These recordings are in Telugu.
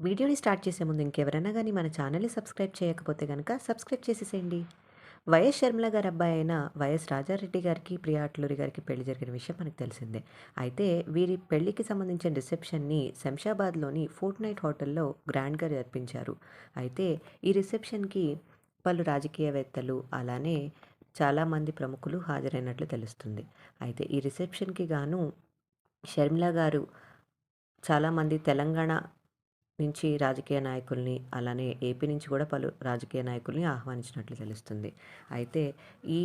వీడియోని స్టార్ట్ చేసే ముందు ఇంకెవరైనా కానీ మన ఛానల్‌ని సబ్స్క్రైబ్ చేయకపోతే కనుక సబ్స్క్రైబ్ చేసేసేయండి. వైఎస్ షర్మిల గారి అబ్బాయి అయిన వైఎస్ రాజారెడ్డి గారికి, ప్రియా అట్లూరి గారికి పెళ్ళి జరిగిన విషయం మనకు తెలిసిందే. అయితే వీరి పెళ్ళికి సంబంధించిన రిసెప్షన్‌ని శంషాబాద్‌లోని ఫోర్ట్ నైట్ హోటల్‌లో గ్రాండ్‌గా జరిపించారు. అయితే ఈ రిసెప్షన్‌కి పలు రాజకీయవేత్తలు, అలానే చాలామంది ప్రముఖులు హాజరైనట్లు తెలుస్తుంది. అయితే ఈ రిసెప్షన్‌కి గాను షర్మిల గారు చాలామంది తెలంగాణ నుంచి రాజకీయ నాయకుల్ని, అలానే ఏపీ నుంచి కూడా పలు రాజకీయ నాయకుల్ని ఆహ్వానించినట్లు తెలుస్తుంది. అయితే ఈ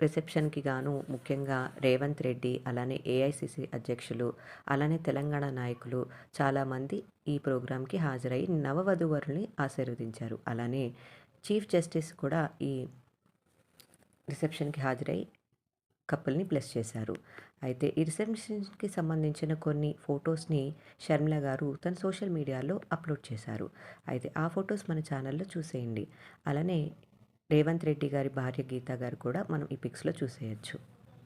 రిసెప్షన్‌కి గాను ముఖ్యంగా రేవంత్ రెడ్డి, అలానే ఏఐసీసీ అధ్యక్షులు, అలానే తెలంగాణ నాయకులు చాలామంది ఈ ప్రోగ్రాంకి హాజరై నవవధువరుల్ని ఆశీర్వదించారు. అలానే చీఫ్ జస్టిస్ కూడా ఈ రిసెప్షన్‌కి హాజరై కపుల్‌ని బ్లెస్ చేశారు. అయితే ఈ రిసెప్షన్‌కి సంబంధించిన కొన్ని ఫొటోస్ని షర్మిల గారు తన సోషల్ మీడియాలో అప్‌లోడ్ చేశారు. అయితే ఆ ఫొటోస్ మన ఛానల్‌లో చూసేయండి. అలానే రేవంత్ రెడ్డి గారి భార్య గీత గారు కూడా మనం ఈ పిక్స్‌లో చూసేయొచ్చు.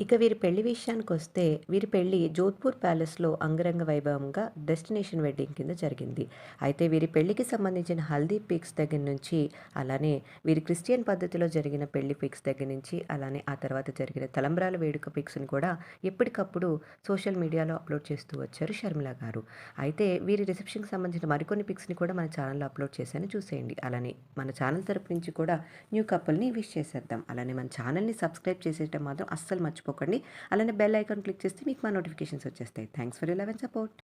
ఇక వీరి పెళ్ళి విషయానికి వస్తే వీరి పెళ్ళి జోధ్‌పూర్ ప్యాలెస్‌లో అంగరంగ వైభవంగా డెస్టినేషన్ వెడ్డింగ్ కింద జరిగింది. అయితే వీరి పెళ్ళికి సంబంధించిన హల్దీ పిక్స్ దగ్గర నుంచి, అలానే వీరి క్రిస్టియన్ పద్ధతిలో జరిగిన పెళ్ళి పిక్స్ దగ్గర నుంచి, అలానే ఆ తర్వాత జరిగిన తలంబ్రాల వేడుక పిక్స్‌ని కూడా ఎప్పటికప్పుడు సోషల్ మీడియాలో అప్‌లోడ్ చేస్తూ వచ్చారు షర్మిల గారు. అయితే వీరి రిసెప్షన్‌కి సంబంధించిన మరికొన్ని పిక్స్‌ని కూడా మన ఛానల్‌లో అప్‌లోడ్ చేశాను చూసేయండి. అలానే మన ఛానల్ తరపు నుంచి కూడా న్యూ కపుల్‌ని విష్ చేసేద్దాం. అలానే మన ఛానల్‌ని సబ్స్క్రైబ్ చేసేయటం మాత్రం అస్సలు మర్చిపోకండి. అలానే బెల్ ఐకాన్ క్లిక్ చేస్తే మీకు మా నోటిఫికేషన్స్ వచ్చేస్తాయి. Thanks for your love and support.